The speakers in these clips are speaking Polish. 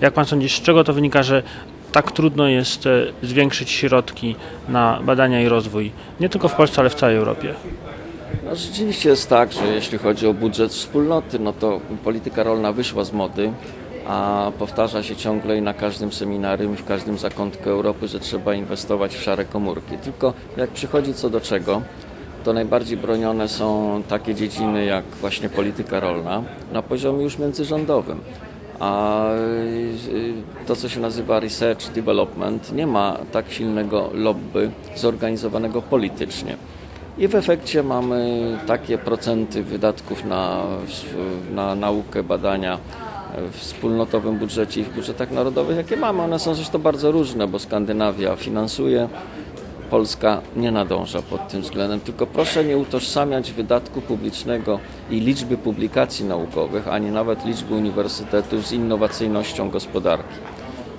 Jak pan sądzi, z czego to wynika, że tak trudno jest e, zwiększyć środki na badania i rozwój, nie tylko w Polsce, ale w całej Europie? No, rzeczywiście jest tak, że jeśli chodzi o budżet wspólnoty, no to polityka rolna wyszła z mody, a powtarza się ciągle i na każdym seminarium, w każdym zakątku Europy, że trzeba inwestować w szare komórki. Tylko jak przychodzi co do czego, to najbardziej bronione są takie dziedziny jak właśnie polityka rolna na poziomie już międzyrządowym. A y, to, co się nazywa research development, nie ma tak silnego lobby zorganizowanego politycznie. I w efekcie mamy takie procenty wydatków na, na naukę, badania w wspólnotowym budżecie i w budżetach narodowych, jakie mamy. One są zresztą bardzo różne, bo Skandynawia finansuje, Polska nie nadąża pod tym względem. Tylko proszę nie utożsamiać wydatku publicznego i liczby publikacji naukowych, ani nawet liczby uniwersytetów z innowacyjnością gospodarki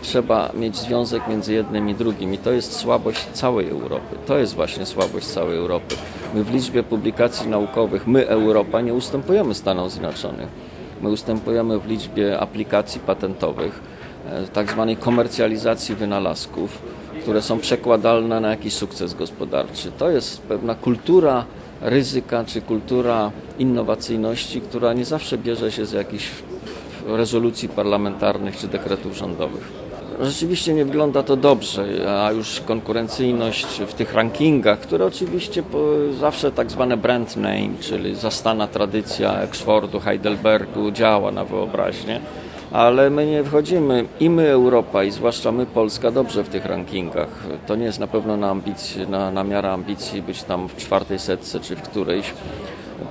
trzeba mieć związek między jednym i drugim i to jest słabość całej Europy. To jest właśnie słabość całej Europy. My w liczbie publikacji naukowych, my Europa nie ustępujemy Stanom Zjednoczonych. My ustępujemy w liczbie aplikacji patentowych, e, tak zwanej komercjalizacji wynalazków, które są przekładalne na jakiś sukces gospodarczy. To jest pewna kultura ryzyka czy kultura innowacyjności, która nie zawsze bierze się z jakichś rezolucji parlamentarnych czy dekretów rządowych. Rzeczywiście nie wygląda to dobrze, a już konkurencyjność w tych rankingach, które oczywiście zawsze tak zwane brand name, czyli zastana tradycja Oxfordu, Heidelbergu działa na wyobraźnię, ale my nie wchodzimy i my Europa i zwłaszcza my Polska dobrze w tych rankingach. To nie jest na pewno na, ambicji, na, na miarę ambicji być tam w czwartej setce czy w którejś.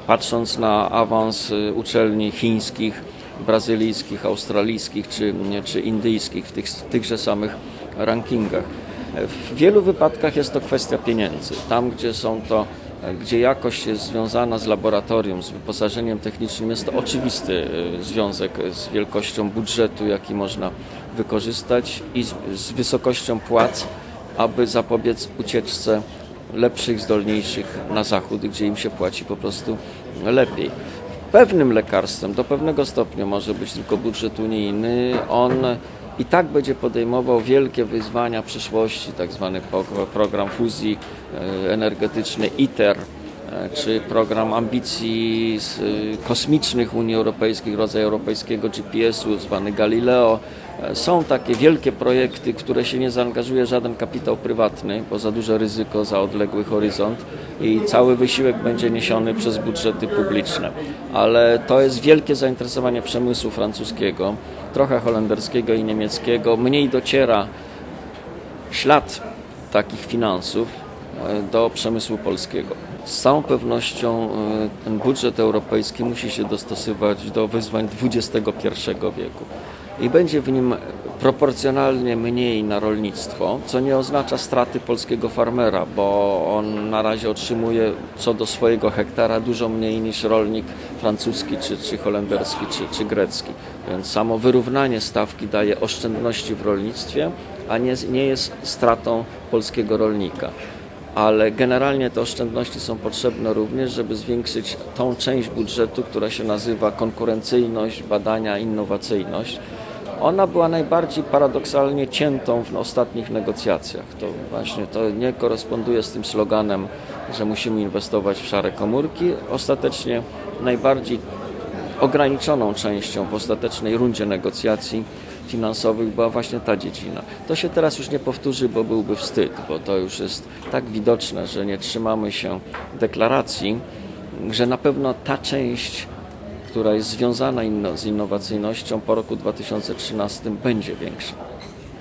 Patrząc na awans y, uczelni chińskich, brazylijskich, australijskich czy, czy indyjskich w tych, tychże samych rankingach. W wielu wypadkach jest to kwestia pieniędzy. Tam, gdzie są to gdzie jakość jest związana z laboratorium, z wyposażeniem technicznym, jest to oczywisty e, związek z wielkością budżetu, jaki można wykorzystać i z wysokością płac, aby zapobiec ucieczce lepszych, zdolniejszych na zachód, gdzie im się płaci po prostu lepiej pewnym lekarstwem, do pewnego stopnia może być tylko budżet unijny. On i tak będzie podejmował wielkie wyzwania przyszłości, tak zwany program fuzji e, energetycznej ITER, czy program ambicji e, kosmicznych Unii Europejskiej, rodzaj europejskiego GPS-u, zwany Galileo. Są takie wielkie projekty, które się nie zaangażuje żaden kapitał prywatny, bo za duże ryzyko, za odległy horyzont i cały wysiłek będzie niesiony przez budżety publiczne. Ale to jest wielkie zainteresowanie przemysłu francuskiego, trochę holenderskiego i niemieckiego. Mniej dociera ślad takich finansów e, do przemysłu polskiego. Z całą pewnością e, ten budżet europejski musi się dostosować do wyzwań XXI wieku i będzie w nim proporcjonalnie mniej na rolnictwo, co nie oznacza straty polskiego farmera, bo on na razie otrzymuje co do swojego hektara dużo mniej niż rolnik francuski, czy, czy holenderski, czy, czy grecki. Więc samo wyrównanie stawki daje oszczędności w rolnictwie, a nie, nie jest stratą polskiego rolnika ale generalnie te oszczędności są potrzebne również, żeby zwiększyć tą część budżetu, która się nazywa konkurencyjność, badania, innowacyjność ona była najbardziej paradoksalnie ciętą w ostatnich negocjacjach. To właśnie to nie koresponduje z tym sloganem, że musimy inwestować w szare komórki. Ostatecznie najbardziej ograniczoną częścią w ostatecznej rundzie negocjacji finansowych była właśnie ta dziedzina. To się teraz już nie powtórzy, bo byłby wstyd, bo to już jest tak widoczne, że nie trzymamy się deklaracji, że na pewno ta część która jest związana z innowacyjnością po roku 2013 będzie większa.